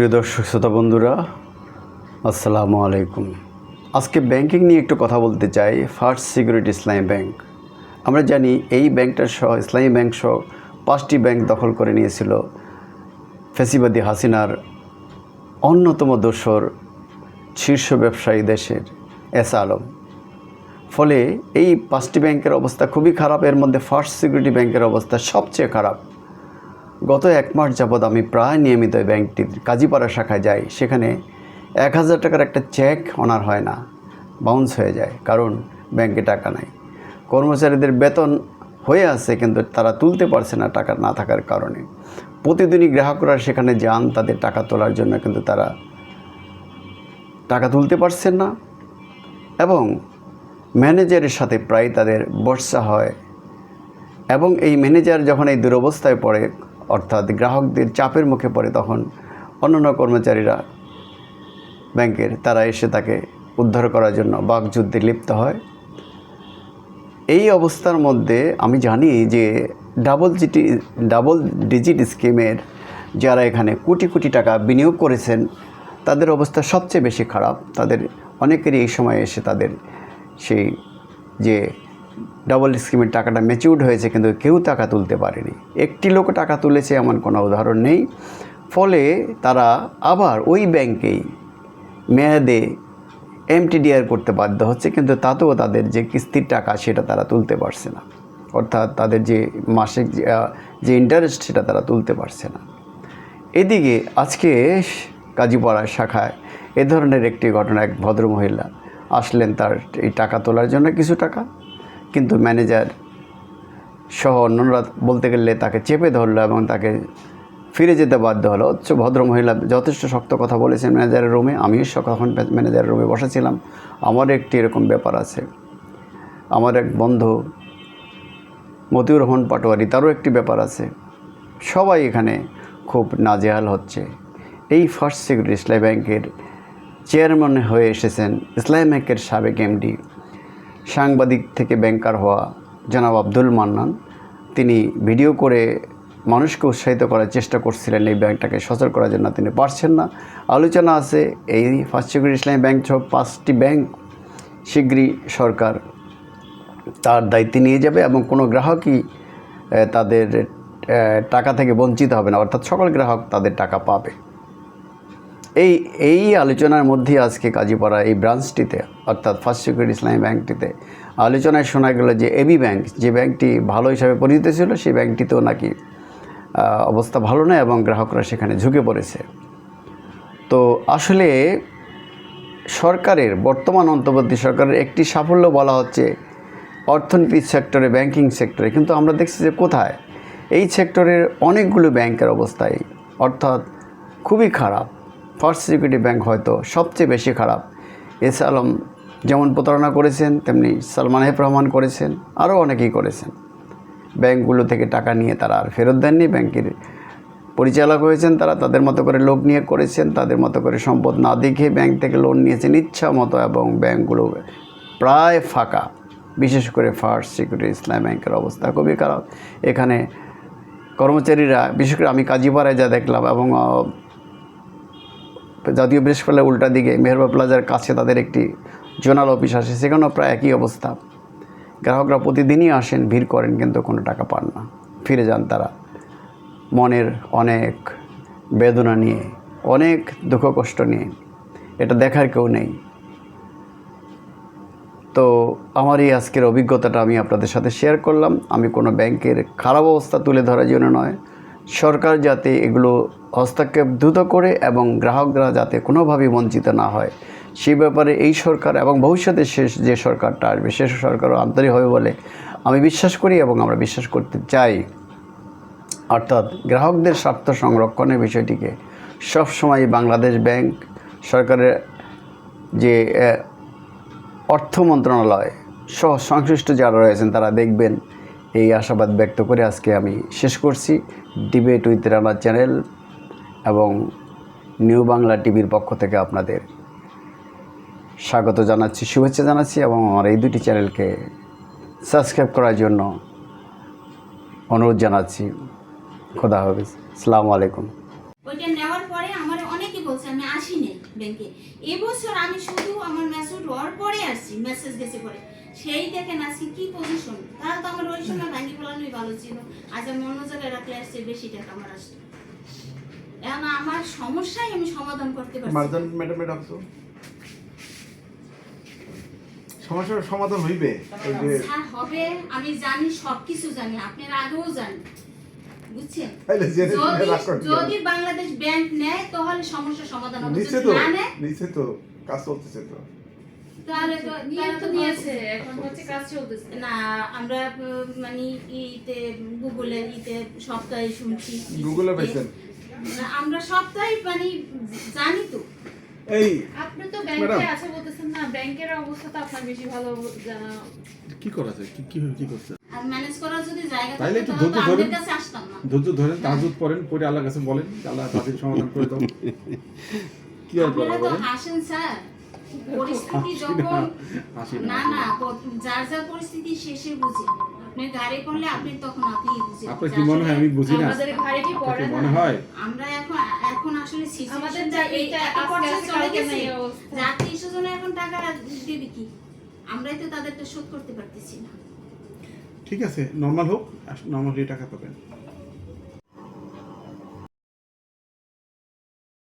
প্রিয় দর্শক, শ্রোতা বন্ধুরা, আসসালামু আলাইকুম। আজকে ব্যাংকিং নিয়ে একটু কথা বলতে চাই ফার্স্ট সিকিউরিটি ইসলামী ব্যাংক আমরা জানি এই ব্যাংকটা সহ ইসলামী ব্যাংক সহ পাঁচটি ব্যাংক দখল করে নিয়েছিল। ফেসিবাদী হাসিনার অন্যতম দোসর শীর্ষ ব্যবসায়ী দেশের এস আলম। ফলে এই পাঁচটি ব্যাংকের অবস্থা খুবই খারাপ, এর মধ্যে ফার্স্ট সিকিউরিটি ব্যাংকের অবস্থা সবচেয়ে খারাপ। গত এক মাস যাবৎ আমি প্রায় নিয়মিত ব্যাংকটির কাজীপাড়া শাখায় যাই। সেখানে এক হাজার টাকার একটা চেক অনার হয় না বাউন্স হয়ে যায়, কারণ ব্যাংকে টাকা নাই। কর্মচারীদের বেতন হয়ে আছে, কিন্তু তারা তুলতে পারছে না টাকা না থাকার কারণে। প্রতিদিনই গ্রাহকরা সেখানে যান, তাদের টাকা তোলার জন্য, কিন্তু তারা টাকা তুলতে পারছেন না এবং ম্যানেজারের সাথে প্রায় তাদের বর্ষা হয় এবং এই ম্যানেজার যখন এই দুরবস্থায় পড়ে অর্থাৎ গ্রাহকদের চাপের মুখে পড়ে তখন অন্যান্য কর্মচারীরা ব্যাংকের, তারা এসে তাকে উদ্ধার করার জন্য বাকযুদ্ধে লিপ্ত হয়। এই অবস্থার মধ্যে আমি জানি যে ডাবল জিটি, ডাবল ডিজিট স্কিমের যারা এখানে কোটি কোটি টাকা বিনিয়োগ করেছেন, তাদের অবস্থা সবচেয়ে বেশি খারাপ। তাদের অনেকেরই এই সময় এসে তাদের সেই যে ডাবল স্কিমের টাকাটা ম্যাচিউর্ড হয়েছে কিন্তু কেউ টাকা তুলতে পারেনি। একটি লোক টাকা তুলেছে এমন কোনো উদাহরণ নেই। ফলে তারা আবার ওই ব্যাংকেই মেয়াদে এমটিডিআর করতে বাধ্য হচ্ছে কিন্তু তাতেও তাদের যে কিস্তির টাকা সেটা তারা তুলতে পারছে না। অর্থাৎ তাদের যে মাসিক যে, ইন্টারেস্ট সেটা তারা তুলতে পারছে না। এদিকে আজকে কাজীপাড়া শাখায় এ ধরনের একটি ঘটনা এক ভদ্রমহিলা আসলেন তার এই টাকা তোলার জন্য কিছু টাকা। কিন্তু ম্যানেজার সহ অন্যরা বলতে গেলে তাকে চেপে ধরলো এবং তাকে ফিরে যেতে বাধ্য হলো। অথচ ভদ্রমহিলা যথেষ্ট শক্ত কথা বলেছেন ম্যানেজারের রুমে আমিও তখন ম্যানেজারের রুমে বসেছিলাম। আমার একটি এরকম ব্যাপার আছে। আমার এক বন্ধু মতিউর রহমান পাটোয়ারি, তারও একটি ব্যাপার আছে। সবাই এখানে খুব নাজেহাল হচ্ছে। এই ফার্স্ট সিকিউরিটি ইসলামী ব্যাংকের চেয়ারম্যান হয়ে এসেছেন ইসলামী ব্যাংকের সাবেক এমডি সাংবাদিক থেকে ব্যাংকার হওয়া জনাব আব্দুল মান্নান, তিনি ভিডিও করে মানুষকে উৎসাহিত করার চেষ্টা করছিলেন এই ব্যাংকটাকে সচল করার জন্য। তিনি পারছেন না। আলোচনা আছে, এই ফার্স্ট সিকিউরিটি ইসলামী ব্যাংক সহ পাঁচটি ব্যাংক শীঘ্রই সরকার তার দায়িত্বে নিয়ে যাবে এবং কোনো গ্রাহকই তাদের টাকা থেকে বঞ্চিত হবে না। অর্থাৎ সকল গ্রাহক তাদের টাকা পাবে। এই এই আলোচনার মধ্যে আজকে কাজীপাড়া এই ব্রাঞ্চটিতে অর্থাৎ ফার্স্ট সিকিউরিটি ইসলামী ব্যাংকটিতে আলোচনায় শোনা গেল যে এবি ব্যাংক যে ব্যাংকটি ভালো হিসাবে পরিচিত ছিল, সেই ব্যাংকটিতেও নাকি অবস্থা ভালো নয় এবং গ্রাহকরা সেখানে ঝুঁকে পড়েছে। তো আসলে সরকারের, বর্তমান অন্তর্বর্তী সরকারের একটি সাফল্য বলা হচ্ছে অর্থনীতি সেক্টরে ব্যাংকিং সেক্টরে কিন্তু আমরা দেখছি যে কোথায়? এই সেক্টরের অনেকগুলো ব্যাংকের অবস্থায় অর্থাৎ খুবই খারাপ। ফার্স্ট সিকিউরিটি ব্যাংক হয়তো সবচেয়ে বেশি খারাপ। এস আলম যেমন প্রতারণা করেছেন, তেমনি সালমান হেফ রহমান করেছেন, আরও অনেকেই করেছেন। ব্যাংকগুলো থেকে টাকা নিয়ে তারা আর ফেরত দেননি, ব্যাংকের পরিচালক হয়েছেন তারা, তাদের মতো করে লোক নিয়ে করেছেন, তাদের মতো করে সম্পদ না দেখে ব্যাংক থেকে লোন নিয়েছেন ইচ্ছা মতো এবং ব্যাংকগুলো প্রায় ফাঁকা। বিশেষ করে ফার্স্ট সিকিউরিটি ইসলাম ব্যাংকের অবস্থা খুবই খারাপ। এখানে কর্মচারীরা, বিশেষ করে আমি কাজীপাড়ায় যা দেখলাম এবং জাতীয় বৃহস্পতিবার উল্টা দিকে মেহরবা প্লাজার কাছে তাদের একটি জোনাল অফিস আছে সেখানেও প্রায় একই অবস্থা। গ্রাহকরা প্রতিদিনই আসেন, ভিড় করেন, কিন্তু কোনো টাকা পান না। ফিরে যান তারা। মনের অনেক বেদনা নিয়ে, অনেক দুঃখ কষ্ট নিয়ে। এটা দেখার কেউ নেই। তো আমার এই আজকের অভিজ্ঞতাটা আমি আপনাদের সাথে শেয়ার করলাম। আমি কোনো ব্যাংকের খারাপ অবস্থা তুলে ধরার জন্য নয়। সরকার যাতে এগুলো হস্তক্ষেপ দ্রুত করে এবং গ্রাহকরা যাতে কোনোভাবেই বঞ্চিত না হয়। সেই ব্যাপারে এই সরকার এবং ভবিষ্যতে শেষ যে সরকারটা আসবে, সে সরকারও আন্তরিক হবে বলে আমি বিশ্বাস করি এবং আমরা বিশ্বাস করতে চাই। অর্থাৎ গ্রাহকদের স্বার্থ সংরক্ষণের বিষয়টিকে সবসময় বাংলাদেশ ব্যাংক সরকারের যে অর্থ মন্ত্রণালয় সহ সংশ্লিষ্ট যারা রয়েছেন তারা দেখবেন। এই আশাবাদ ব্যক্ত করে আজকে আমি শেষ করছি। ডিবেট উইথ রানা চ্যানেল এবং নিউ বাংলা টিভির পক্ষ থেকে আপনাদের স্বাগত জানাচ্ছি, শুভেচ্ছা জানাচ্ছি এবং আমার এই দুটি চ্যানেলকে সাবস্ক্রাইব করার জন্য অনুরোধ জানাচ্ছি। খোদা হাফিজ। আসসালামু আলাইকুম। ওইটা নেওয়ার পরে আমার অনেক বলছে, আমি আসিনি ব্যাংকে। এবছর আমি শুধু আমার মেসেজ হওয়ার পরে আসছি মেসেজ গেছে পরে। সেই দেখেন আজকে কি পজিশন তাহলে তো আমার ওই সময় ভাঙ্গি ফেলানোই ভালো ছিল। আজ জায়গায় রাখলে আসছে বেশি টাকা আমার আসতো। এখন আমার সমস্যাই আমি সমাধান করতে পারছি না। মারজান ম্যাডাম ডাকছো সমস্যার সমাধান হইবে। স্যার হবে। আমি জানি সবকিছু জানি। আপনারা আগেও বুঝছেন? জেনে শুনে যদি। বাংলাদেশ ব্যাংক নেয় তাহলে সমস্যার সমাধান হবে। না কাজ চলতেছে তো। তাহলে তো নিয়ে তাহলে তো তো নিয়েছে এখন হচ্ছে কাজ চলতেছে। না আমরা মানে ইতে গুগলে ইতে সপ্তাহে শুনছি। গুগলে পাইছেন? আমরা সপ্তাহে মানে জানি তো। এই আপনি তো ব্যাংকে আছে বলতেছেন না ব্যাংকের অবস্থা তো আপনার বেশি ভালো জানা। কি করা যায়? কি কীভাবে কি ম্যানেজ করার যদি জায়গা একটু ধৈর্য ধরুন। ধৈর্য পড়েন পরে আল্লাহর কাছে বলেন আল্লাহ তাদের সমাধান করে দাও। কি আর বলা বলেন হাসেন স্যার। পরিস্থিতি যখন না, না, যার যার পরিস্থিতি শেষে বুঝে। আপনি গাড়ি করলে আপনি তখন আপনি বুঝে। আপনার কি মনে হয় আমি বুঝি না? আমাদের ঘাড়ে কি পড়ে মনে হয়? আমরা এখন আসলে আমাদের এইটা পর্যায়ে চলে গেছে। টাকা দেবে কি? আমরাই তো তাদেরটা শোধ করতে পারতেছি না। ঠিক আছে নর্মাল হোক নর্মাল টাকা পাবেন।